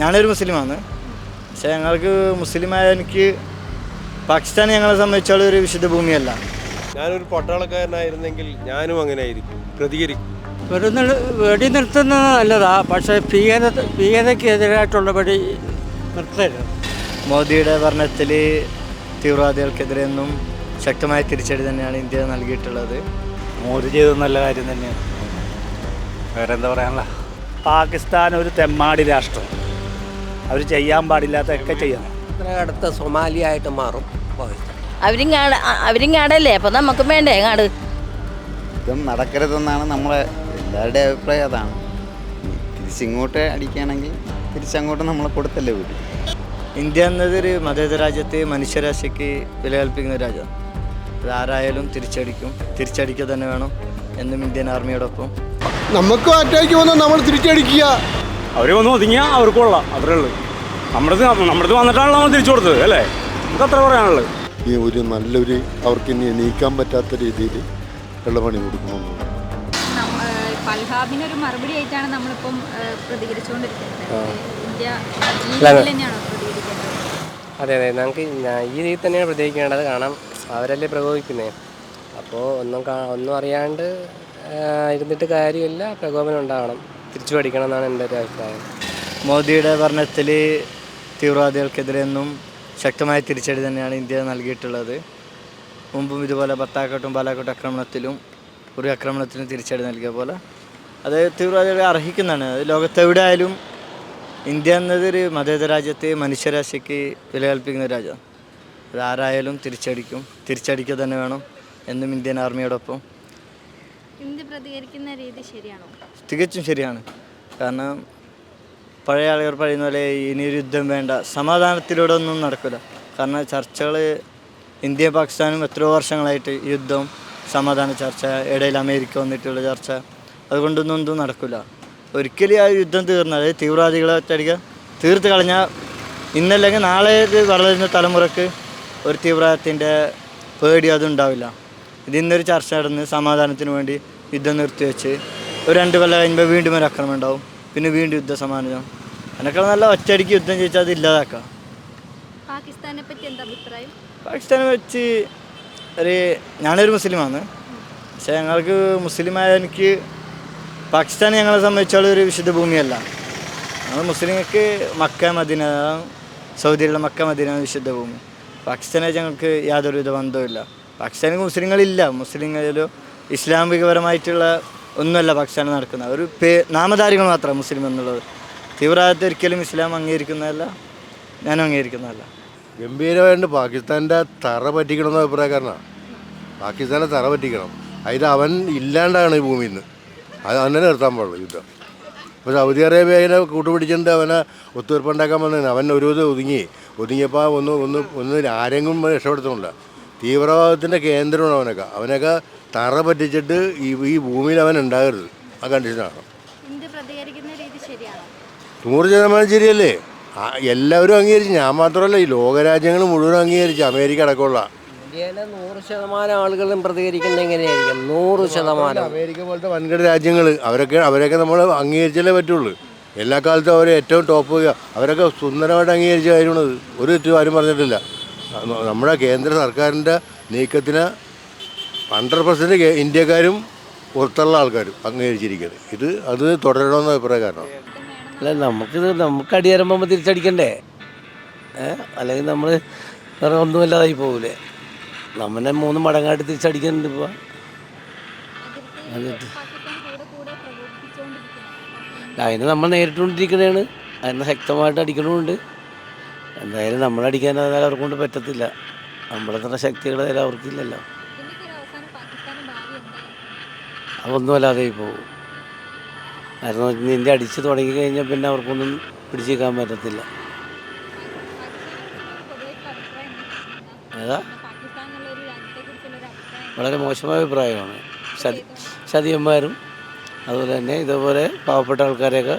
ഞാനൊരു മുസ്ലിമാണ്. പക്ഷേ ഞങ്ങൾക്ക് മുസ്ലിമായ എനിക്ക് പാകിസ്ഥാൻ ഞങ്ങളെ സംബന്ധിച്ചോളം ഒരു വിശുദ്ധ ഭൂമിയല്ല. ഞാനൊരു പട്ടാളക്കാരനായിരുന്നെങ്കിൽ ഞാനും അങ്ങനെ ആയിരിക്കും പ്രതികരിക്കും. വെടി വെടി നിർത്തുന്നത് നല്ലതാ. പക്ഷേ ഭീകര ഭീകരതയ്ക്കെതിരായിട്ടുള്ള വെടി നിർത്തരുത്. മോദിയുടെ ഭരണത്തിൽ തീവ്രവാദികൾക്കെതിരെ ഒന്നും ശക്തമായ തിരിച്ചടി തന്നെയാണ് ഇന്ത്യ നൽകിയിട്ടുള്ളത്. മോദി ചെയ്തത് നല്ല കാര്യം തന്നെയാണ്. വേറെ എന്താ പറയാനുള്ള പാകിസ്ഥാൻ ഒരു തെമ്മാടി രാഷ്ട്രം. അവർ ചെയ്യാൻ പാടില്ലാത്തതൊക്കെ ചെയ്യണം ഇത്ര അടുത്ത സൊമാലിയായിട്ട് മാറും അവരും അവരിങ്ങാടല്ലേ? അപ്പം നമുക്കും വേണ്ടേ കാട് ഇതും നടക്കരുതെന്നാണ് നമ്മളെ എല്ലാവരുടെ അഭിപ്രായം അതാണ്. തിരിച്ചിങ്ങോട്ട് അടിക്കുകയാണെങ്കിൽ തിരിച്ചങ്ങോട്ട് നമ്മൾ കൊടുത്തല്ലേ വീട്ടിൽ ഇന്ത്യ എന്നതൊരു മതേതര രാജ്യത്തെ മനുഷ്യരാശിക്ക് വില കൽപ്പിക്കുന്ന രാജ്യമാണ്. അത് ആരായാലും തിരിച്ചടിക്കും. തിരിച്ചടിക്കുക തന്നെ വേണം എന്നും ഇന്ത്യൻ ആർമിയോടൊപ്പം. നമുക്ക് അറ്റാക്ക് വന്നാൽ നമ്മൾ തിരിച്ചടിക്കുക. അവർ വന്ന് ഒതുങ്ങിയാൽ അവർക്ക് കൊള്ളാം. അത്രേ ഉള്ളൂ. നമ്മുടെ നമ്മുടെ വന്നിട്ടാണല്ലോ നമ്മൾ തിരിച്ചു കൊടുത്തത് അല്ലേ? നമുക്ക് അത്ര പറയാനുള്ളത്. ഈ ഒരു നല്ലൊരു അവർക്ക് ഇനി നീക്കാൻ പറ്റാത്ത രീതിയിൽ വെള്ളപണി കൊടുക്കണമെന്നുള്ളത് പൽഹാബിന് ഒരു മറുപടി ആയിട്ടാണ് നമ്മളിപ്പം പ്രതികരിച്ചുകൊണ്ടിരിക്കുന്നത്. അതെ അതെ. നമുക്ക് ഈ രീതിയിൽ തന്നെയാണ് പ്രതികരിക്കേണ്ടത്. കാരണം അവരല്ലേ പ്രകോപിക്കുന്നത് അപ്പോൾ ഒന്നും ഒന്നും അറിയാണ്ട് ഇരുന്നിട്ട് കാര്യമില്ല. പ്രകോപനം ഉണ്ടാവണം. തിരിച്ചു പഠിക്കണം എന്നാണ് എന്റെ ഒരു അഭിപ്രായം. മോദിയുടെ ഭരണത്തിൽ തീവ്രവാദികൾക്കെതിരെ എന്നും ശക്തമായ തിരിച്ചടി തന്നെയാണ് ഇന്ത്യ നൽകിയിട്ടുള്ളത്. മുമ്പും ഇതുപോലെ പത്താക്കോട്ടും പാലാക്കോട്ടും ആക്രമണത്തിലും ഒരു ആക്രമണത്തിലും തിരിച്ചടി നൽകിയ പോലെ. അത് തീവ്രവാദികളെ അർഹിക്കുന്നതാണ്. ലോകത്തെവിടെ ആയാലും ഇന്ത്യ എന്നതൊരു മതേതര രാജ്യത്തെ മനുഷ്യരാശിക്ക് വില കൽപ്പിക്കുന്ന രാജ്യമാണ്. അത് ആരായാലും തിരിച്ചടിക്കും. തിരിച്ചടിക്കുക തന്നെ വേണം എന്നും ഇന്ത്യൻ ആർമിയോടൊപ്പം. പ്രതികരിക്കുന്ന രീതി ശരിയാണോ? തികച്ചും ശരിയാണ്. കാരണം പഴയ ആളുകൾ പറയുന്ന പോലെ ഇനിയൊരു യുദ്ധം വേണ്ട. സമാധാനത്തിലൂടെ ഒന്നും നടക്കില്ല കാരണം ചർച്ചകൾ ഇന്ത്യ പാകിസ്ഥാനും എത്രയോ വർഷങ്ങളായിട്ട് യുദ്ധം സമാധാന ചർച്ച ഇടയിൽ അമേരിക്ക വന്നിട്ടുള്ള ചർച്ച അതുകൊണ്ടൊന്നും ഒന്നും നടക്കില്ല ഒരിക്കലും ആ യുദ്ധം തീർന്നാൽ തീവ്രവാദികളെ ഒറ്റയടിക്കുക തീർത്ത് കളഞ്ഞാൽ ഇന്നല്ലെങ്കിൽ നാളെ വളരുന്ന തലമുറയ്ക്ക് ഒരു തീവ്രവാദത്തിന്റെ പേടി അതുണ്ടാവില്ല. ഇതിന്നൊരു ചർച്ച നടന്ന് സമാധാനത്തിന് വേണ്ടി യുദ്ധം നിർത്തിവെച്ച് ഒരു രണ്ട് കൊല്ലം കഴിയുമ്പോൾ വീണ്ടും ഒരു ആക്രമണം ഉണ്ടാവും. പിന്നെ വീണ്ടും യുദ്ധ സമാനം അതിനൊക്കെ നല്ല ഒറ്റയടിക്ക് യുദ്ധം ചെയ്യിച്ചാൽ അത് ഇല്ലാതാക്കാം. പാകിസ്ഥാനെ പറ്റി എന്താ അഭിപ്രായം? പാകിസ്ഥാനെ വെച്ച് ഒരു ഞാനൊരു മുസ്ലിമാണ്. പക്ഷേ ഞങ്ങൾക്ക് മുസ്ലിമായ എനിക്ക് പാകിസ്ഥാൻ ഞങ്ങളെ സംബന്ധിച്ചോളം ഒരു വിശുദ്ധ ഭൂമിയല്ല. ഞങ്ങൾ മുസ്ലിങ്ങൾക്ക് മക്ക മദീന സൗദിയിലുള്ള മക്ക മദീന വിശുദ്ധ ഭൂമി. പാകിസ്ഥാനെ ഞങ്ങൾക്ക് യാതൊരുവിധ ബന്ധവുമില്ല. പാകിസ്ഥാനിൽ മുസ്ലിങ്ങളില്ല. മുസ്ലിങ്ങളിലോ ഇസ്ലാമികപരമായിട്ടുള്ള ഒന്നുമല്ല പാകിസ്ഥാനിൽ നടക്കുന്നത്. ഒരു പേ നാമധാരികൾ മാത്രം മുസ്ലിം എന്നുള്ളത്. തീവ്രവാദത്തെ ഒരിക്കലും ഇസ്ലാം അംഗീകരിക്കുന്നതല്ല ഞാനും അംഗീകരിക്കുന്നതല്ല. ഗംഭീരമായിട്ട് പാകിസ്ഥാന്റെ തറ പറ്റിക്കണമെന്ന അഭിപ്രായക്കാരനാണ് പാകിസ്ഥാനെ തറ പറ്റിക്കണം. അതിൽ അവൻ ഇല്ലാണ്ടാണ് ഈ ഭൂമിയിൽ നിന്ന് അത് അങ്ങനെ നിർത്താൻ പാടുള്ളൂ യുദ്ധം. ഇപ്പോൾ സൗദി അറേബ്യനെ കൂട്ടുപിടിച്ചിട്ട് അവനെ ഒത്തുതീർപ്പുണ്ടാക്കാൻ വന്നതിന് അവൻ ഒരു ഇത് ഒതുങ്ങി. ഒതുങ്ങിയപ്പോൾ ഒന്ന് ഒന്ന് ഒന്ന് ആരെങ്കിലും രക്ഷപ്പെടുത്തുന്നില്ല. തീവ്രവാദത്തിന്റെ കേന്ദ്രമാണ് അവനൊക്കെ. അവനൊക്കെ തറ പറ്റിച്ചിട്ട് ഈ ഈ ഭൂമിയിൽ അവൻ ഉണ്ടാകരുത്. ആ കണ്ടീഷനാണ് ഇന്ത്യ പ്രതികരിക്കുന്ന രീതി ശരിയാണോ? നൂറ് ശതമാനം ശരിയല്ലേ? എല്ലാവരും അംഗീകരിച്ചു. ഞാൻ മാത്രമല്ല ഈ ലോകരാജ്യങ്ങൾ മുഴുവൻ അംഗീകരിച്ചു. അമേരിക്ക അടക്കമുള്ള. ഇന്ത്യയിലെ നൂറ് ശതമാനം ആളുകളും പ്രതികരിക്കുന്നത് എങ്ങനെയായിരിക്കും? നൂറ് ശതമാനം. അമേരിക്ക പോലത്തെ വൻകിട രാജ്യങ്ങൾ അവരൊക്കെ അവരൊക്കെ നമ്മൾ അംഗീകരിച്ചാലേ പറ്റുള്ളൂ. എല്ലാ കാലത്തും അവർ ഏറ്റവും ടോപ്പ് അവരൊക്കെ സുന്ദരമായിട്ട് അംഗീകരിച്ച കാര്യമുള്ളത് ഒരു തെറ്റും ആരും പറഞ്ഞിട്ടില്ല. നമ്മുടെ കേന്ദ്ര സർക്കാരിന്റെ നീക്കത്തിന് ഹൺഡ്രഡ് പെർസെന്റ് ഇന്ത്യക്കാരും പുറത്തുള്ള ആൾക്കാരും അംഗീകരിച്ചിരിക്കുന്നത് ഇത് അത് തുടരണമെന്ന അഭിപ്രായക്കാരനാണ് അല്ല നമുക്കിത് നമുക്ക് അടിയറമ്പുമ്പോൾ തിരിച്ചടിക്കണ്ടേ? അല്ലെങ്കിൽ നമ്മൾ വേറെ ഒന്നുമില്ലാതായി പോകൂലേ? നമ്മളെ മൂന്ന് മടങ്ങായിട്ട് തിരിച്ചടിക്കുന്നുണ്ട് ഇപ്പോൾ അതിന് നമ്മൾ നേരിട്ടുകൊണ്ടിരിക്കണതാണ് അതിന് ശക്തമായിട്ട് അടിക്കണമുണ്ട്. എന്തായാലും നമ്മളടിക്കാൻ അതായത് അവർക്ക് കൊണ്ട് പറ്റത്തില്ല. നമ്മളത്ര ശക്തികൾ അതിൽ അവർക്കില്ലല്ലോ. അതൊന്നും അതൊന്നുമല്ലാതെ പോകും കാരണം നിന്റെ അടിച്ച് തുടങ്ങി കഴിഞ്ഞാൽ പിന്നെ അവർക്കൊന്നും പിടിച്ചേക്കാൻ പറ്റത്തില്ല? ഏതാ? വളരെ മോശമായ അഭിപ്രായമാണ്. ചതി ചതിയന്മാരും അതുപോലെ തന്നെ ഇതേപോലെ പാവപ്പെട്ട ആൾക്കാരെയൊക്കെ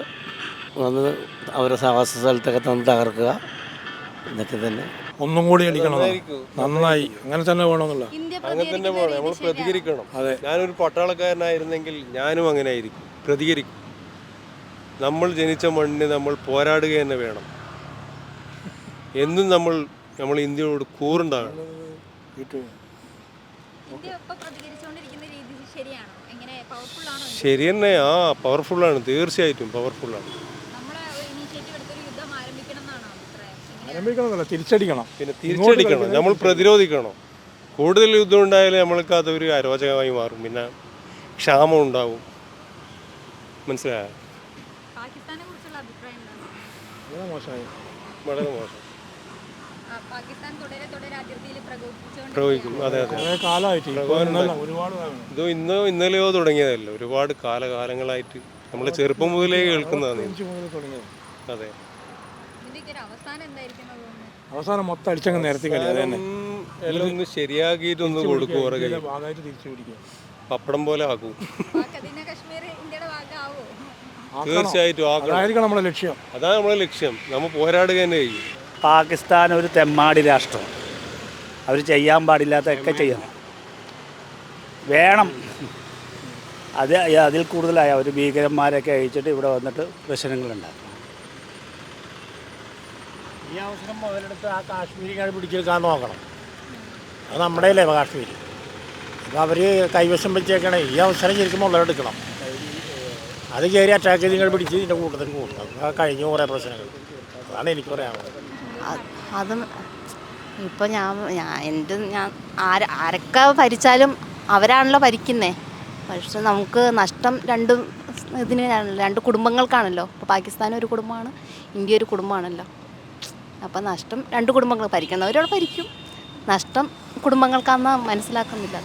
വന്ന് അവരുടെ താമസ സ്ഥലത്തൊക്കെ തന്ന് തകർക്കുക. ഇതൊക്കെ തന്നെ. ഒന്നും കൂടി അടിക്കണം നന്നായി. അങ്ങനെ തന്നെ വേണമെന്നുള്ള അങ്ങനെ തന്നെ വേണം നമ്മൾ പ്രതികരിക്കണം. അതെ. ഞാനൊരു പട്ടാളക്കാരനായിരുന്നെങ്കിൽ ഞാനും അങ്ങനെ ആയിരിക്കും പ്രതികരിക്കും. നമ്മൾ ജനിച്ച മണ്ണിന് നമ്മൾ പോരാടുക തന്നെ വേണം. എന്നും നമ്മൾ നമ്മൾ ഇന്ത്യയോട് കൂറുണ്ടാകണം? ശരി തന്നെ. ആ പവർഫുള്ളാണ് തീർച്ചയായിട്ടും പവർഫുള്ളാണ് നമ്മൾ ഒരു ഇനീഷ്യേറ്റീവ് എടുത്തൊരു യുദ്ധം ആരംഭിക്കണം എന്നാണോ അഭിപ്രായം എങ്ങനെ ആരംഭിക്കണമെന്നല്ല തിരിച്ചടിക്കണം. പിന്നെ തിരിച്ചടിക്കണം. നമ്മൾ പ്രതിരോധിക്കണം. കൂടുതൽ യുദ്ധം ഉണ്ടായാലും നമ്മൾക്ക് അതൊരു അരോചകമായി മാറും. പിന്നെ ക്ഷാമം ഉണ്ടാവും. മനസ്സിലായോ? വളരെ മോശമായി. മോശം. പ്രയോഗിക്കും അതെ അതെ. കാലമായിട്ട് ഇത് ഇന്നോ ഇന്നലെയോ തുടങ്ങിയതല്ല. ഒരുപാട് കാലകാലങ്ങളായിട്ട് നമ്മൾ ചെറുപ്പം മുതലേ കേൾക്കുന്നതാണ് അതെ ഇതിന്റെയൊക്കെ ഒരു അവസാനം എന്തായിരിക്കും എന്ന് തോന്നുന്നു അവസാനം മൊത്തം അടിച്ചങ്ങ് നിരത്തി കളി അത് തന്നെ എല്ലാം ഒന്ന് ശരിയാക്കിയിട്ടൊന്ന് കൊടുക്കും ഭാഗമായിട്ട് തിരിച്ചു പിടിക്കുക. പപ്പടം പോലെ ആക്കും. തീർച്ചയായിട്ടും ആക്കണം. അതായിരിക്കണം നമ്മുടെ ലക്ഷ്യം. അതാണ് നമ്മുടെ ലക്ഷ്യം. നമ്മൾ പോരാടുക തന്നെ ചെയ്യും. പാകിസ്ഥാൻ ഒരു തെമ്മാടി രാഷ്ട്രം. അവർ ചെയ്യാൻ പാടില്ലാത്തതൊക്കെ ചെയ്യണം വേണം. അത് അതിൽ കൂടുതലായി അവർ ഭീകരന്മാരൊക്കെ അയച്ചിട്ട് ഇവിടെ വന്നിട്ട് പ്രശ്നങ്ങളുണ്ടാക്കും. ഈ അവസരം മുതലെടുത്ത് ആ കാശ്മീരി കാശ്മീരിക്കാർ പിടിച്ചെടുക്കാൻ നോക്കണം. അത് നമ്മുടെ അല്ലേ കാശ്മീരി. അപ്പോൾ അവർ കൈവശം വെച്ചേക്കണേ. ഈ അവസരം ശരിക്കും മുതലെടുക്കണം. അത് കയറി അറ്റാക്ക് ചെയ്ത് ഇങ്ങോട്ട് പിടിച്ച് ഇതിന്റെ കൂട്ടത്തിൽ കൂട്ടണം അത് കഴിഞ്ഞു കുറേ പ്രശ്നങ്ങൾ. അതാണ് എനിക്ക് പറയാനുള്ളത്. അത് ഇപ്പോൾ ഞാൻ ഞാൻ എന്റെ ഞാൻ ആര ആരൊക്കെ ഭരിച്ചാലും അവരാണല്ലോ ഭരിക്കുന്നേ. പക്ഷെ നമുക്ക് നഷ്ടം രണ്ടും ഇതിന് രണ്ട് കുടുംബങ്ങൾക്കാണല്ലോ. ഇപ്പോൾ പാകിസ്ഥാൻ ഒരു കുടുംബമാണ് ഇന്ത്യ ഒരു കുടുംബമാണല്ലോ. അപ്പം നഷ്ടം രണ്ട് കുടുംബങ്ങൾ ഭരിക്കുന്നവരോട് ഭരിക്കും. നഷ്ടം കുടുംബങ്ങൾക്കാന്ന് മനസ്സിലാക്കുന്നില്ല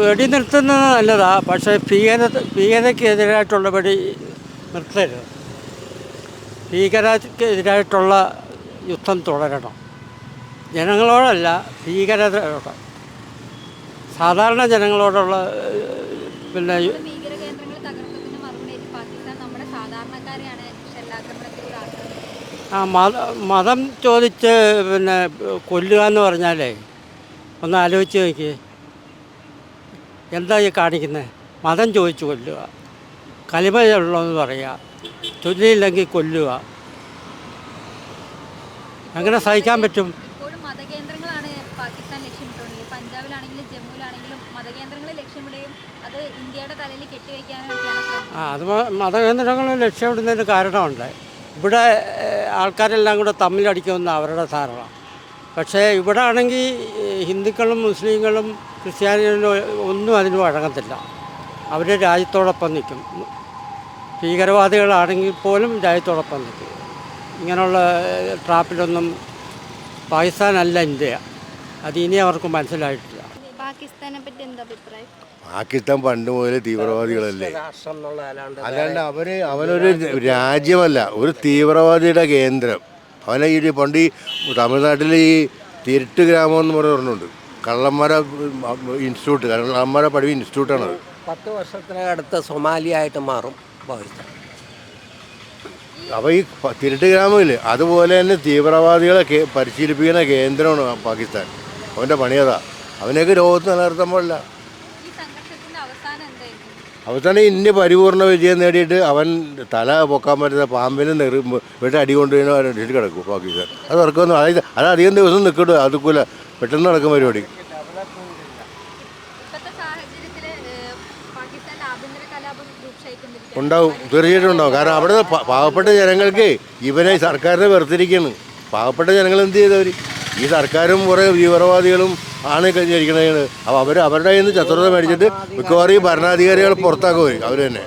വെടി നിർത്തുന്നത് നല്ലതാ. പക്ഷേ ഭീകര ഭീകരക്കെതിരായിട്ടുള്ള വെടി നിർത്തരുത്. ഭീകരക്കെതിരായിട്ടുള്ള യുദ്ധം തുടരണം. ജനങ്ങളോടല്ല ഭീകരതയോട് സാധാരണ ജനങ്ങളോടുള്ള പിന്നെ ആ മത മതം ചോദിച്ച് പിന്നെ കൊല്ലുക എന്ന് പറഞ്ഞാലേ ഒന്ന് ആലോചിച്ച് നോക്കി എന്താ ഈ കാണിക്കുന്നത് മതം ചോദിച്ച് കൊല്ലുക. കലിമയുള്ളതെന്ന് പറയുക ചൊല്ലിയില്ലെങ്കിൽ കൊല്ലുക. അങ്ങനെ സഹിക്കാൻ പറ്റും. മതകേന്ദ്രങ്ങളാണ് പാകിസ്ഥാൻ പഞ്ചാബിലാണെങ്കിലും ജമ്മുവിലാണെങ്കിലും മതകേന്ദ്രങ്ങൾ ലക്ഷ്യമിടുകയും അത് ഇന്ത്യയുടെ തലയിൽ ആ അത് മതകേന്ദ്രങ്ങൾ ലക്ഷ്യമിടുന്നതിന് കാരണമുണ്ട്. ഇവിടെ ആൾക്കാരെല്ലാം കൂടെ തമ്മിലടിക്കുമെന്ന് അവരുടെ ധാരണ. പക്ഷേ ഇവിടെ ആണെങ്കിൽ ഹിന്ദുക്കളും മുസ്ലിങ്ങളും ക്രിസ്ത്യാനികളും ഒന്നും അതിന് വഴങ്ങത്തില്ല. അവർ രാജ്യത്തോടൊപ്പം നിൽക്കും. ഭീകരവാദികളാണെങ്കിൽ പോലും രാജ്യത്തോടൊപ്പം നിൽക്കും. ഇങ്ങനെയുള്ള ട്രാപ്പിലൊന്നും പാകിസ്ഥാനല്ല ഇന്ത്യ. അത് ഇനി അവർക്ക് മനസ്സിലായിട്ടില്ല. പാകിസ്ഥാനെ പറ്റി എന്താ അഭിപ്രായം? പാകിസ്ഥാൻ പണ്ട് മുതലേ തീവ്രവാദികളല്ലേ? രാഷ്ട്രം എന്നുള്ള അല്ലാണ്ട് അല്ലാണ്ട് അവർ അവനൊരു രാജ്യമല്ല ഒരു തീവ്രവാദിയുടെ കേന്ദ്രം. അവനെ ഈ പണ്ട് ഈ തമിഴ്നാട്ടിൽ ഈ തിരുട്ട് ഗ്രാമം എന്ന് പറഞ്ഞിട്ടുണ്ട്. പറഞ്ഞുണ്ട് കള്ളന്മാരെ ഇൻസ്റ്റിറ്റ്യൂട്ട് കള്ളന്മാരെ പഠിവ് ഇൻസ്റ്റിറ്റ്യൂട്ടാണത് പത്ത് വർഷത്തിനടുത്ത് സൊമാലിയായിട്ട് മാറും പാകിസ്ഥാൻ അപ്പോൾ ഈ തിരുട്ട് ഗ്രാമമില്ലേ അതുപോലെ തന്നെ തീവ്രവാദികളെ പരിശീലിപ്പിക്കുന്ന കേന്ദ്രമാണ് പാകിസ്ഥാൻ. അവന്റെ പണിയതാ. അവനെയൊക്കെ ലോകത്ത് നിലനിർത്താൻ പാടില്ല ഈ സംഘർഷത്തിന്റെ അവസാനം എന്തായിരിക്കും അവസാനം ഇന്ന പരിപൂർണ വിജയം നേടിയിട്ട് അവൻ തല പൊക്കാൻ പറ്റുന്ന പാമ്പിന് നെറി വെട്ടി അടി കൊണ്ടുപോയി കിടക്കും പാകിസ്ഥാൻ അത് ഇറക്കുമെന്ന് അതായത് അത് അധികം ദിവസം നിൽക്കട്ടെ അതുക്കൂല. പെട്ടെന്ന് നടക്കും പരിപാടി. ഉണ്ടാവും. തീർച്ചയായിട്ടും ഉണ്ടാവും. കാരണം അവിടെ പാവപ്പെട്ട ജനങ്ങൾക്ക് ഇവനെ സർക്കാരിനെ വെറുത്തിരിക്കുന്നു പാവപ്പെട്ട ജനങ്ങൾ എന്ത് ചെയ്തവർ ഈ സർക്കാരും കുറേ തീവ്രവാദികളും ആണ് കഴിഞ്ഞിരിക്കുന്നത്. അപ്പോൾ അവർ അവരുടെ കയ്യിൽ നിന്ന് ചത്രത മേടിച്ചിട്ട് മിക്കവാറും ഈ ഭരണാധികാരികൾ പുറത്താക്കും അവർ തന്നെ.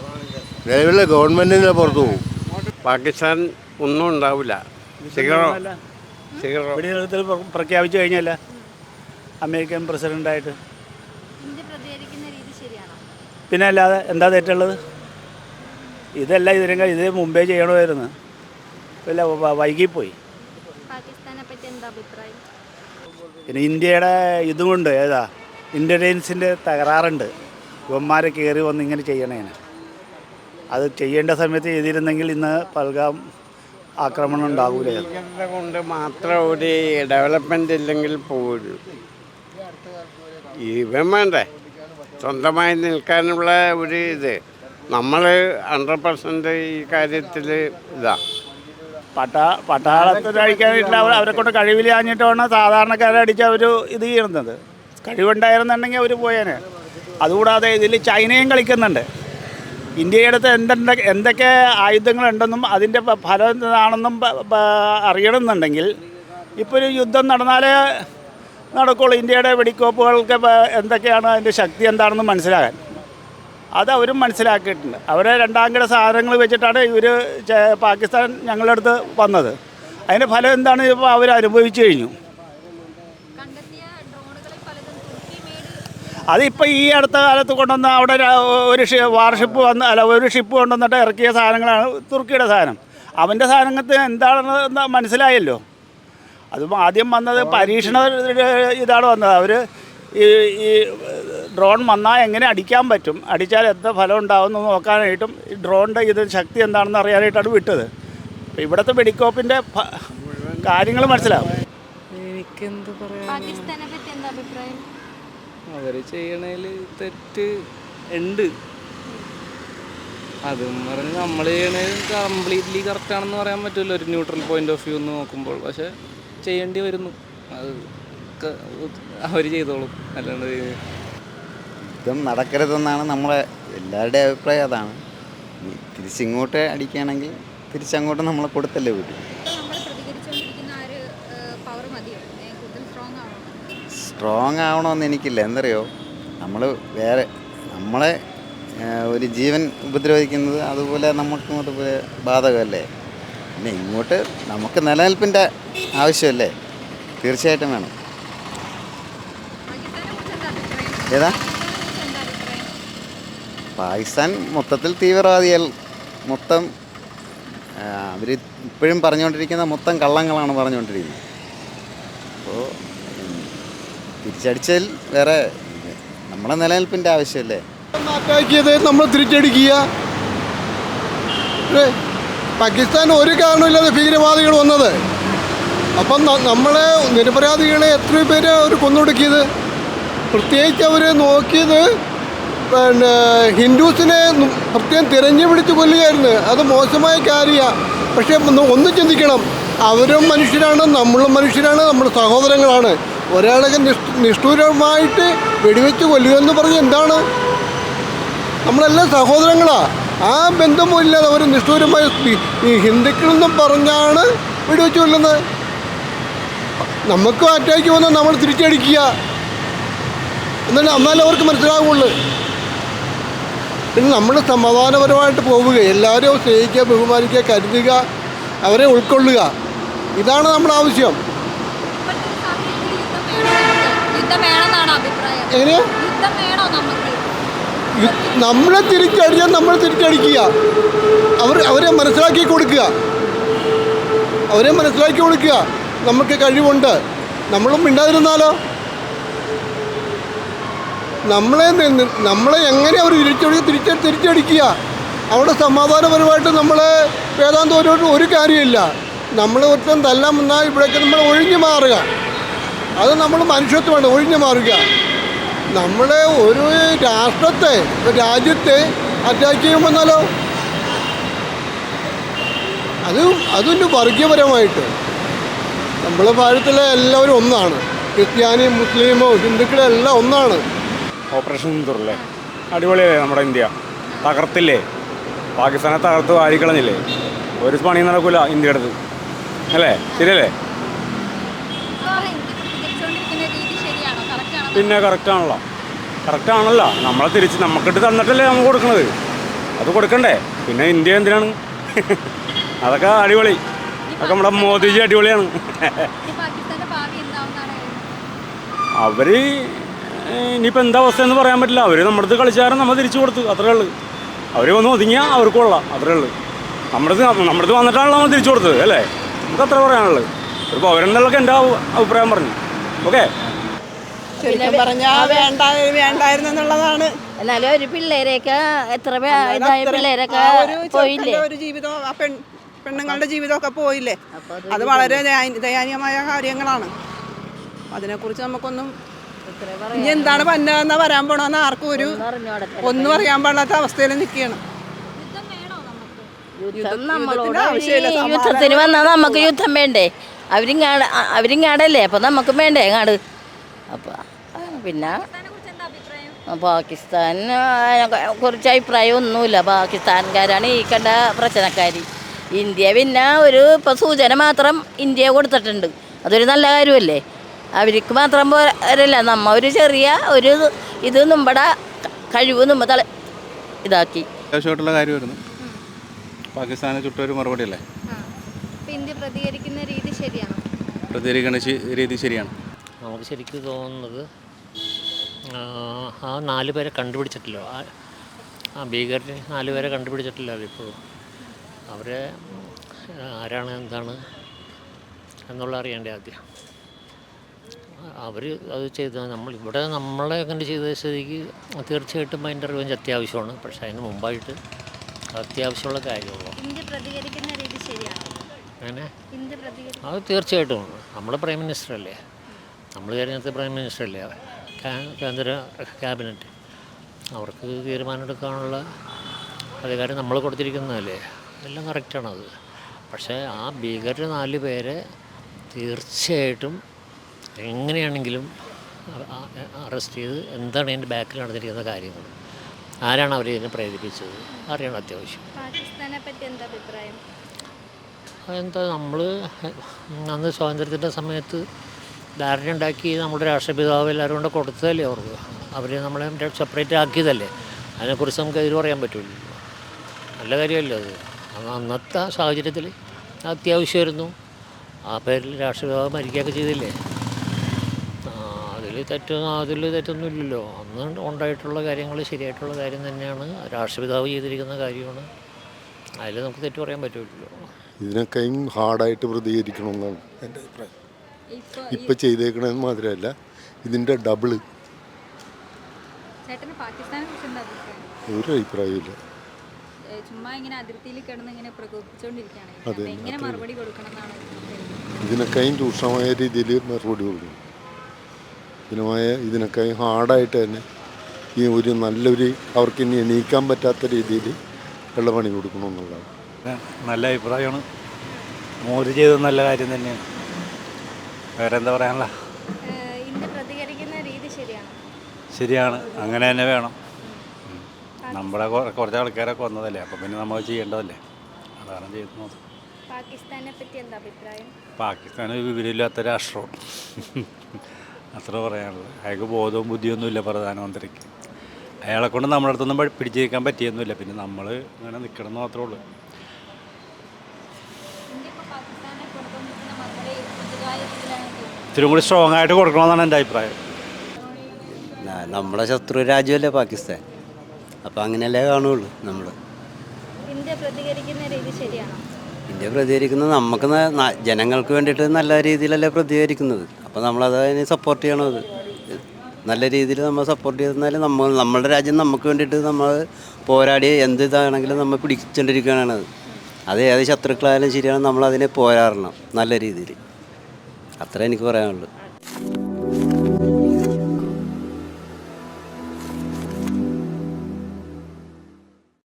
നിലവിലെ ഗവൺമെന്റിന് പുറത്തു പോകും പാകിസ്ഥാൻ ഒന്നും ഉണ്ടാവില്ല. വെടിനിർത്തൽ പ്രഖ്യാപിച്ചു കഴിഞ്ഞല്ല. അമേരിക്കൻ പ്രസിഡന്റായിട്ട് ഇന്ത്യ പ്രതികരിക്കുന്ന രീതി ശരിയാണോ? പിന്നെ അല്ലാതെ എന്താ തെറ്റുള്ളത്? ഇതല്ല ഇതിനെ ഇത് മുമ്പേ ചെയ്യണമായിരുന്നു. ഇല്ല വൈകിപ്പോയി. എന്താ അഭിപ്രായം? പിന്നെ ഇന്ത്യയുടെ ഇതുകൊണ്ട് ഏതാ? ഇന്റലിജൻസിന്റെ തകരാറുണ്ട്. ഇവന്മാരെ കയറി വന്ന് ഇങ്ങനെ ചെയ്യണേന്. അത് ചെയ്യേണ്ട സമയത്ത് ചെയ്തിരുന്നെങ്കിൽ ഇന്ന് പൽഗാം ആക്രമണം ഉണ്ടാവില്ല കൊണ്ട് മാത്രം ഒരു ഡെവലപ്മെന്റ് ഇല്ലെങ്കിൽ പോകൂ ഇവൻ വേണ്ടേ? സ്വന്തമായി നിൽക്കാനുള്ള ഒരു ഇത്. നമ്മൾ ഹൺഡ്രഡ് പെർസെന്റ് ഈ കാര്യത്തിൽ ഇതാ. പട്ടാ പട്ടാളത്തിൽ അടിക്കാനായിട്ട് അവർ അവരെ കൊണ്ട് കഴിവില്ലാഞ്ഞിട്ടാണ് സാധാരണക്കാരെ അടിച്ച് അവർ ഇത് ചെയ്യുന്നത്. കഴിവുണ്ടായിരുന്നുണ്ടെങ്കിൽ അവർ പോയേനെ. അതുകൂടാതെ ഇതിൽ ചൈനയും കളിക്കുന്നുണ്ട്. ഇന്ത്യയുടെ എന്തെന്തൊക്കെ എന്തൊക്കെ ആയുധങ്ങളുണ്ടെന്നും അതിന്റെ ഫലം എന്താണെന്നും അറിയണമെന്നുണ്ടെങ്കിൽ ഇപ്പോൾ ഒരു യുദ്ധം നടന്നാലേ നടക്കുള്ളൂ. ഇന്ത്യയുടെ വെടിക്കോപ്പുകൾക്ക് എന്തൊക്കെയാണ് അതിന്റെ ശക്തി എന്താണെന്ന് മനസ്സിലാകാൻ. അത് അവരും മനസ്സിലാക്കിയിട്ടുണ്ട്. അവരെ രണ്ടാം കിട സാധനങ്ങൾ വെച്ചിട്ടാണ് ഇവർ പാകിസ്ഥാൻ ഞങ്ങളുടെ അടുത്ത് വന്നത്. അതിന്റെ ഫലം എന്താണ് ഇപ്പോൾ അവർ അനുഭവിച്ചു കഴിഞ്ഞു. അതിപ്പോൾ ഈ അടുത്ത കാലത്ത് കൊണ്ടുവന്ന അവിടെ ഒരു വാർഷിപ്പ് വന്ന് അല്ല ഒരു ഷിപ്പ് കൊണ്ടുവന്നിട്ട് ഇറക്കിയ സാധനങ്ങളാണ് തുർക്കിയുടെ സാധനം. അവന്റെ സാധനത്തിന് എന്താണെന്ന് മനസ്സിലായല്ലോ. അത് ആദ്യം വന്നത് പരീക്ഷണ ഇതാണ് വന്നത്. അവർ ഈ ഈ ഡ്രോൺ വന്നാൽ എങ്ങനെ അടിക്കാൻ പറ്റും? അടിച്ചാൽ എന്ത് ഫലം ഉണ്ടാവുമെന്ന് നോക്കാനായിട്ടും ഈ ഡ്രോണിന്റെ ഇത് ശക്തി എന്താണെന്ന് അറിയാനായിട്ടാണ് വിട്ടത്. അപ്പം ഇവിടുത്തെ വെടിക്കോപ്പിന്റെ കാര്യങ്ങൾ മനസ്സിലാവും. എനിക്കെന്ത് പറയാം അവർ ചെയ്യണതിൽ തെറ്റ് ഉണ്ട്. അതും പറഞ്ഞ് നമ്മൾ ചെയ്യണത് കംപ്ലീറ്റ്ലി കറക്റ്റാണെന്ന് പറയാൻ പറ്റില്ല ഒരു ന്യൂട്രൽ പോയിന്റ് ഓഫ് വ്യൂ എന്ന് നോക്കുമ്പോൾ. പക്ഷേ ചെയ്യേണ്ടി വരുന്നു. അത് അവർ ചെയ്തോളും. അല്ലാണ്ട് യുദ്ധം നടക്കരുതെന്നാണ് നമ്മളെ എല്ലാവരുടെ അഭിപ്രായം അതാണ്. തിരിച്ചിങ്ങോട്ട് അടിക്കുകയാണെങ്കിൽ തിരിച്ചങ്ങോട്ട് നമ്മളെ കൊടുത്തല്ലേ വീട്ടിൽ. സ്ട്രോങ് ആവണം. സ്ട്രോങ് ആവണമെന്ന് എനിക്കില്ല. എന്തറിയോ? നമ്മൾ വേറെ നമ്മളെ ഒരു ജീവൻ ഉപദ്രവിക്കുന്നത് അതുപോലെ നമുക്കും അതുപോലെ ബാധകമല്ലേ? പിന്നെ ഇങ്ങോട്ട് നമുക്ക് നിലനിൽപ്പിന്റെ ആവശ്യമല്ലേ? തീർച്ചയായിട്ടും വേണം. ഏതാ പാകിസ്ഥാനെ കുറിച്ച് എന്താ അഭിപ്രായം പാകിസ്ഥാൻ മൊത്തത്തിൽ തീവ്രവാദികൾ. മൊത്തം അവർ ഇപ്പോഴും പറഞ്ഞുകൊണ്ടിരിക്കുന്ന മൊത്തം കള്ളങ്ങളാണ് പറഞ്ഞുകൊണ്ടിരിക്കുന്നത്. അപ്പോൾ തിരിച്ചടിച്ചതിൽ വേറെ നമ്മളെ നിലനിൽപ്പിന്റെ ആവശ്യമല്ലേ? ിയത് നമ്മൾ തിരിച്ചടിക്കുക. പാകിസ്ഥാൻ ഒരു കാരണമില്ലാതെ ഭീകരവാദികൾ വന്നത്. അപ്പം നമ്മളെ നിരപരാധികളെ എത്ര പേര് അവർ കൊന്നൊടുക്കിയത്. പ്രത്യേകിച്ച് അവർ നോക്കിയത് പിന്നെ ഹിന്ദുസിനെ പ്രത്യേകം തിരഞ്ഞു പിടിച്ച് കൊല്ലുകയായിരുന്നു. അത് മോശമായ കാര്യമാണ് പക്ഷേ ഒന്ന് ചിന്തിക്കണം. അവരും മനുഷ്യരാണ് നമ്മളും മനുഷ്യരാണ് നമ്മുടെ സഹോദരങ്ങളാണ്. ഒരാളൊക്കെ നിഷ്ഠൂരമായിട്ട് വെടിവെച്ച് കൊല്ലുക എന്ന് പറഞ്ഞ് എന്താണ്? നമ്മളെല്ലാം സഹോദരങ്ങളാണ് ആ ബന്ധമില്ലാതെ അവർ ഈ ഹിന്ദുക്കളെന്നും പറഞ്ഞാണ് വെടിവെച്ച് കൊല്ലുന്നത്. നമുക്ക് അറ്റാക്ക് വന്നാൽ നമ്മൾ തിരിച്ചടിക്കുക. എന്നാലും എന്നാലും അവർക്ക് മനസ്സിലാവുള്ളൂ. പിന്നെ നമ്മൾ സമാധാനപരമായിട്ട് പോവുക എല്ലാവരെയും സ്നേഹിക്കുക ബഹുമാനിക്കുക കരുതുക അവരെ ഉൾക്കൊള്ളുക. ഇതാണ് നമ്മുടെ ആവശ്യം. നമ്മളെ തിരിച്ചടിച്ചാൽ നമ്മൾ തിരിച്ചടിക്കുക. അവർ അവരെ മനസ്സിലാക്കി കൊടുക്കുക. അവരെ മനസ്സിലാക്കി കൊടുക്കുക. നമുക്ക് കഴിവുണ്ട്. നമ്മളും മിണ്ടാതിരുന്നാലോ? നമ്മളെ നമ്മളെ എങ്ങനെ അവർ തിരിച്ചടി തിരിച്ച തിരിച്ചടിക്കുക? അവിടെ സമാധാനപരമായിട്ട് നമ്മളെ വേദാന്തോരോട്ട് ഒരു കാര്യമില്ല. നമ്മൾ ഒറ്റം തല്ലാൻ വന്നാൽ ഇവിടേക്ക് നമ്മൾ ഒഴിഞ്ഞു മാറുക. അത് നമ്മൾ മനുഷ്യത്വമാണ് ഒഴിഞ്ഞു മാറുക. നമ്മളെ ഒരു രാഷ്ട്രത്തെ രാജ്യത്തെ അറ്റാക്ക് ചെയ്യുമെന്നാലോ അത് അതൊരു വർഗീയപരമായിട്ട് നമ്മളെ ഭാരതത്തിലെ എല്ലാവരും ഒന്നാണ്. ക്രിസ്ത്യാനിയും മുസ്ലിമോ ഹിന്ദുക്കളെല്ലാം ഒന്നാണ്. ഓപ്പറേഷൻ സിന്ദൂറല്ലേ അടിപൊളിയല്ലേ നമ്മുടെ ഇന്ത്യ. തകർത്തില്ലേ? പാകിസ്ഥാനെ തകർത്ത് വാരിക്കളഞ്ഞില്ലേ ഒരു പണി നടക്കൂല ഇന്ത്യയുടെ അടുത്ത്. അല്ലേ? ശരിയല്ലേ? പിന്നെ കറക്റ്റാണല്ലോ കറക്റ്റാണല്ലോ നമ്മളെ തിരിച്ച് നമുക്കിട്ട് തന്നിട്ടല്ലേ നമുക്ക് കൊടുക്കണത്. അത് കൊടുക്കണ്ടേ? പിന്നെ ഇന്ത്യ എന്തിനാണ്? അതൊക്കെ അടിപൊളി. അതൊക്കെ നമ്മുടെ മോദിജി അടിപൊളിയാണ്. ഇനി ഇനിയിപ്പോൾ എന്താ അവസ്ഥ എന്ന് പറയാൻ പറ്റില്ല. അവർ നമ്മുടെ അടുത്ത് കളിച്ചാലും നമ്മൾ തിരിച്ചു കൊടുത്തു. അത്രേ ഉള്ളൂ. അവർ വന്ന് ഒതുങ്ങിയാൽ അവർക്ക് കൊള്ളാം. അത്രേ ഉള്ളൂ. നമ്മുടെ അടുത്ത് നമ്മുടെ അടുത്ത് വന്നിട്ടാണല്ലോ നമ്മൾ തിരിച്ചു കൊടുത്തത് അല്ലേ? നമുക്ക് അത്ര പറയാനുള്ളത് ഒരു പൗരന്തൊക്കെ എന്റെ അഭി- അഭിപ്രായം പറഞ്ഞു. ഓക്കെ? ശരിക്കും പറഞ്ഞാ വേണ്ട വേണ്ടായിരുന്നു എന്നുള്ളതാണ് എന്നാലും ഒരു പിള്ളേരെയൊക്കെ എത്ര ഇതായ പിള്ളേരൊക്കെ പോയില്ലേ? ഒരു ജീവിതം ആ പെൺ പെണ്ണുങ്ങളുടെ ജീവിതമൊക്കെ പോയില്ലേ? അത് വളരെ ദയാനീയമായ ദയനീയമായ കാര്യങ്ങളാണ്. അതിനെക്കുറിച്ച് നമുക്കൊന്നും ഇനി എന്താണ് പന്നതെന്ന് വരാൻ പോണെന്ന് ആർക്കും ഒരു ഒന്നും അറിയാൻ പാടില്ലാത്ത അവസ്ഥയിൽ നിൽക്കുകയാണ്. യുദ്ധത്തിന് വന്നാൽ നമുക്ക് യുദ്ധം വേണ്ടേ? അവരിങ്ങാട് അവരിങ്ങാടല്ലേ അപ്പോൾ നമുക്ക് വേണ്ടേ അങ്ങാട് അപ്പോൾ പിന്നെ പാകിസ്ഥാന് കുറിച്ച് അഭിപ്രായം ഒന്നുമില്ല. പാകിസ്ഥാൻകാരാണ് ഈ കണ്ട പ്രശ്നക്കാരി. ഇന്ത്യ പിന്നെ ഒരു ഇപ്പൊ സൂചന മാത്രം ഇന്ത്യ കൊടുത്തിട്ടുണ്ട്. അതൊരു നല്ല കാര്യമല്ലേ? അവർക്ക് മാത്രം പോരല്ല നമ്മ ഒരു ചെറിയ ഒരു ഇത് നമ്മുടെ കഴിവ് നമ്മ തല ഇതാക്കി. അത്യാവശ്യമായിട്ടുള്ള കാര്യമായിരുന്നു. പാകിസ്ഥാനെ ചുട്ടൊരു മറുപടി അല്ലേ ഇന്ത്യ പ്രതികരിക്കുന്ന രീതി ശരിയാണോ? പ്രതികരിക്കുന്ന രീതി ശരിയാണ്. നമുക്ക് ശരിക്കും തോന്നുന്നത് ആ, ആ നാല് പേരെ കണ്ടുപിടിച്ചിട്ടില്ല. ആ- ഭീകരന് നാല് പേരെ കണ്ടുപിടിച്ചിട്ടില്ല അവരിപ്പോഴും അവരെ ആരാണ് എന്താണ് എന്നുള്ള അറിയേണ്ടേ ആദ്യം. അവർ അത് ചെയ്ത നമ്മൾ ഇവിടെ നമ്മളെ അങ്ങനെ ചെയ്ത സ്ഥിതിക്ക് തീർച്ചയായിട്ടും അതിന്റെ റിവഞ്ച് അത്യാവശ്യമാണ്. പക്ഷേ അതിന് മുമ്പായിട്ട് അത്യാവശ്യമുള്ള കാര്യമുള്ളൂ. അങ്ങനെ അത് തീർച്ചയായിട്ടും. നമ്മൾ പ്രൈം മിനിസ്റ്റർ അല്ലേ? നമ്മൾ തിരഞ്ഞെടുത്ത പ്രൈം മിനിസ്റ്റർ അല്ലേ? കേന്ദ്ര ക്യാബിനറ്റ് അവർക്ക് തീരുമാനമെടുക്കാനുള്ള അധികാരം നമ്മൾ കൊടുത്തിരിക്കുന്നതല്ലേ? എല്ലാം കറക്റ്റാണത് പക്ഷേ ആ ഭീകര നാല് പേരെ തീർച്ചയായിട്ടും എങ്ങനെയാണെങ്കിലും അറസ്റ്റ് ചെയ്ത് എന്താണ് അതിന്റെ ബാക്കിൽ നടന്നിരിക്കുന്ന കാര്യങ്ങൾ? ആരാണ് അവർ ഇതിനെ പ്രേരിപ്പിച്ചത്? അറിയണം അത്യാവശ്യം. എന്താ നമ്മൾ അന്ന് സ്വാതന്ത്ര്യത്തിന്റെ സമയത്ത് ധാരണ ഉണ്ടാക്കി നമ്മുടെ രാഷ്ട്രപിതാവ് എല്ലാവരും കൊണ്ട് കൊടുത്തതല്ലേ അവർക്ക്? അവർ നമ്മളെ സെപ്പറേറ്റ് ആക്കിയതല്ലേ? അതിനെക്കുറിച്ച് നമുക്ക് എതിര് പറയാൻ പറ്റുള്ളൂ നല്ല കാര്യമല്ലേ അത്? അന്ന് അന്നത്തെ സാഹചര്യത്തിൽ അത്യാവശ്യമായിരുന്നു. ആ പേരിൽ രാഷ്ട്രപിതാവ് മരിക്കുകയൊക്കെ ചെയ്തില്ലേ? അതിൽ തെറ്റ് അതിൽ തെറ്റൊന്നും ഇല്ലല്ലോ അന്ന് ഉണ്ടായിട്ടുള്ള കാര്യങ്ങൾ ശരിയായിട്ടുള്ള കാര്യം തന്നെയാണ്. രാഷ്ട്രപിതാവ് ചെയ്തിരിക്കുന്ന കാര്യമാണ്. അതിൽ നമുക്ക് തെറ്റ് പറയാൻ പറ്റില്ലല്ലോ. ഇതിനൊക്കെയും ഹാർഡായിട്ട് പ്രതികരിക്കണമെന്നാണ് എന്റെ അഭിപ്രായം. ഇപ്പൊ ഇപ്പം ചെയ്തേക്കണത് മാത്രമല്ല ഇതിന്റെ ഡബിൾ. ഒരു അഭിപ്രായമില്ല ഏ, ചുമ്മാ ഇങ്ങനെ അതിർത്തിയിൽ കിടന്ന് ഇങ്ങനെ പ്രകോപിച്ചുകൊണ്ടിരിക്കുകയാണ് എങ്ങനെ മറുപടി കൊടുക്കണം എന്നാണ് ഇതിനൊക്കെയും രൂക്ഷമായ രീതിയിൽ മറുപടി കൊടുക്കണം. ഇതിനുമായ ഇതിനൊക്കെ ഹാർഡായിട്ട് തന്നെ ഈ ഒരു നല്ലൊരു അവർക്ക് ഇനി എണീക്കാൻ പറ്റാത്ത രീതിയിൽ ഉള്ള പണി കൊടുക്കണമെന്നുള്ളതാണ് നല്ല അഭിപ്രായമാണ്. മോദി ചെയ്തത് നല്ല കാര്യം തന്നെയാണ്. വേറെ എന്താ പറയാനുള്ള ഏ, പ്രതികരിക്കുന്ന രീതി ശരിയാണോ. ശരിയാണ്. അങ്ങനെ തന്നെ വേണം. നമ്മുടെ കുറെ- കുറച്ച് ആൾക്കാരൊക്കെ വന്നതല്ലേ? അപ്പം പിന്നെ നമ്മൾ ചെയ്യേണ്ടതല്ലേ? അതാണ് ചെയ്യുന്നത് പാകിസ്ഥാനെ പറ്റി എന്താ അഭിപ്രായം? പാകിസ്ഥാൻ വിവരമില്ലാത്ത രാഷ്ട്രം. അത്ര പറയാനുള്ളത് അയാൾക്ക് ബോധവും ബുദ്ധിയൊന്നുമില്ല പ്രധാനമന്ത്രിക്ക്. അയാളെ കൊണ്ട് നമ്മുടെ അടുത്തൊന്നും പിടിച്ചു നിൽക്കാൻ പറ്റിയൊന്നുമില്ല. പിന്നെ നമ്മൾ ഇങ്ങനെ നിൽക്കണം എന്ന് മാത്രമേ ഉള്ളൂ ഇത്തിരി കൂടി സ്ട്രോങ് ആയിട്ട് കൊടുക്കണമെന്നാണ് എന്റെ അഭിപ്രായം. നമ്മുടെ ശത്രു രാജ്യമല്ലേ പാകിസ്ഥാൻ. അപ്പം അങ്ങനെയല്ലേ കാണുള്ളൂ നമ്മൾ ഇന്ത്യ പ്രതികരിക്കുന്ന രീതി ശരിയാണോ? ഇന്ത്യ പ്രതികരിക്കുന്നത് നമുക്ക് ജനങ്ങൾക്ക് വേണ്ടിയിട്ട് നല്ല രീതിയിലല്ലേ പ്രതികരിക്കുന്നത്. അപ്പോൾ നമ്മളത് അതിന് സപ്പോർട്ട് ചെയ്യണം അത്. നല്ല രീതിയിൽ നമ്മൾ സപ്പോർട്ട് ചെയ്താൽ നമ്മൾ നമ്മുടെ രാജ്യം നമുക്ക് വേണ്ടിയിട്ട് നമ്മൾ പോരാടി എന്ത് ഇതാണെങ്കിലും നമ്മൾ പിടിച്ചുകൊണ്ടിരിക്കുകയാണ് അത്. അത് ഏത് ശത്രുക്കളായാലും ശരിയാണ് നമ്മൾ അതിനെ പോരാടണം നല്ല രീതിയിൽ. അത്ര എനിക്ക് പറയാനുള്ളൂ.